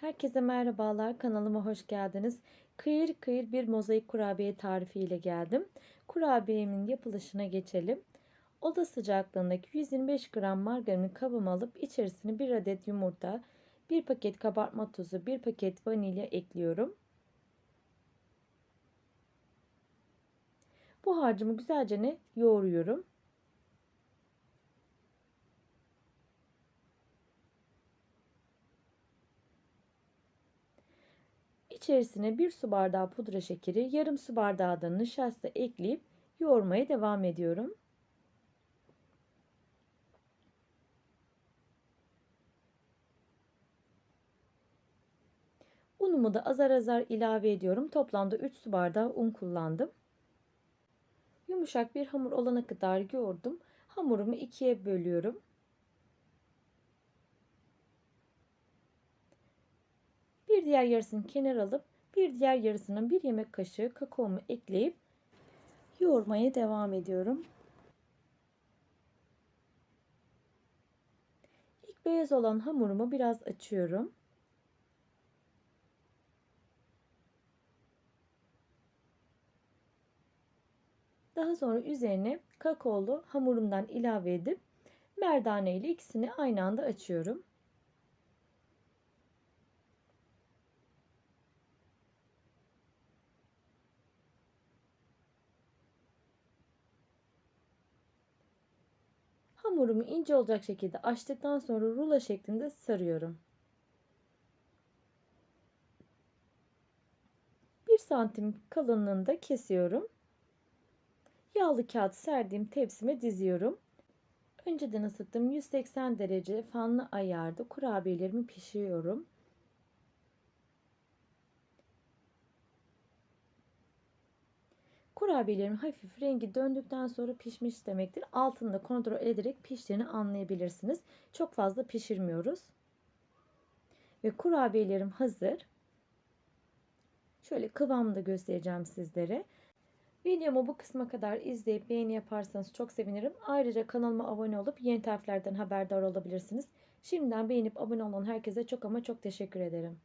Herkese merhabalar. Kanalıma hoş geldiniz. Kıyır kıyır bir mozaik kurabiye tarifi ile geldim. Kurabiyemin yapılışına geçelim. Oda sıcaklığındaki 125 gram margarini kabıma alıp içerisine bir adet yumurta, bir paket kabartma tozu, bir paket vanilya ekliyorum. Bu harcımı güzelce yoğuruyorum. İçerisine bir su bardağı pudra şekeri, yarım su bardağı da nişasta ekleyip yoğurmaya devam ediyorum. Unumu da azar azar ilave ediyorum. Toplamda 3 su bardağı un kullandım. Yumuşak bir hamur olana kadar yoğurdum. Hamurumu ikiye bölüyorum. Bir diğer yarısını kenara alıp bir diğer yarısının bir yemek kaşığı kakaomu ekleyip yoğurmaya devam ediyorum. İlk beyaz olan hamurumu biraz açıyorum. Daha sonra üzerine kakaolu hamurumdan ilave edip merdane ile ikisini aynı anda açıyorum. Hamurumu ince olacak şekilde açtıktan sonra rulo şeklinde sarıyorum. 1 santim kalınlığında kesiyorum. Yağlı kağıt serdiğim tepsime diziyorum. Önceden ısıttığım 180 derece fanlı ayarda kurabiyelerimi pişiriyorum. Kurabiyelerin hafif rengi döndükten sonra pişmiş demektir. Altını kontrol ederek piştiğini anlayabilirsiniz. Çok fazla pişirmiyoruz. Ve kurabiyelerim hazır. Şöyle kıvamını da göstereceğim sizlere. Videomu bu kısma kadar izleyip beğeni yaparsanız çok sevinirim. Ayrıca kanalıma abone olup yeni tariflerden haberdar olabilirsiniz. Şimdiden beğenip abone olan herkese çok ama çok teşekkür ederim.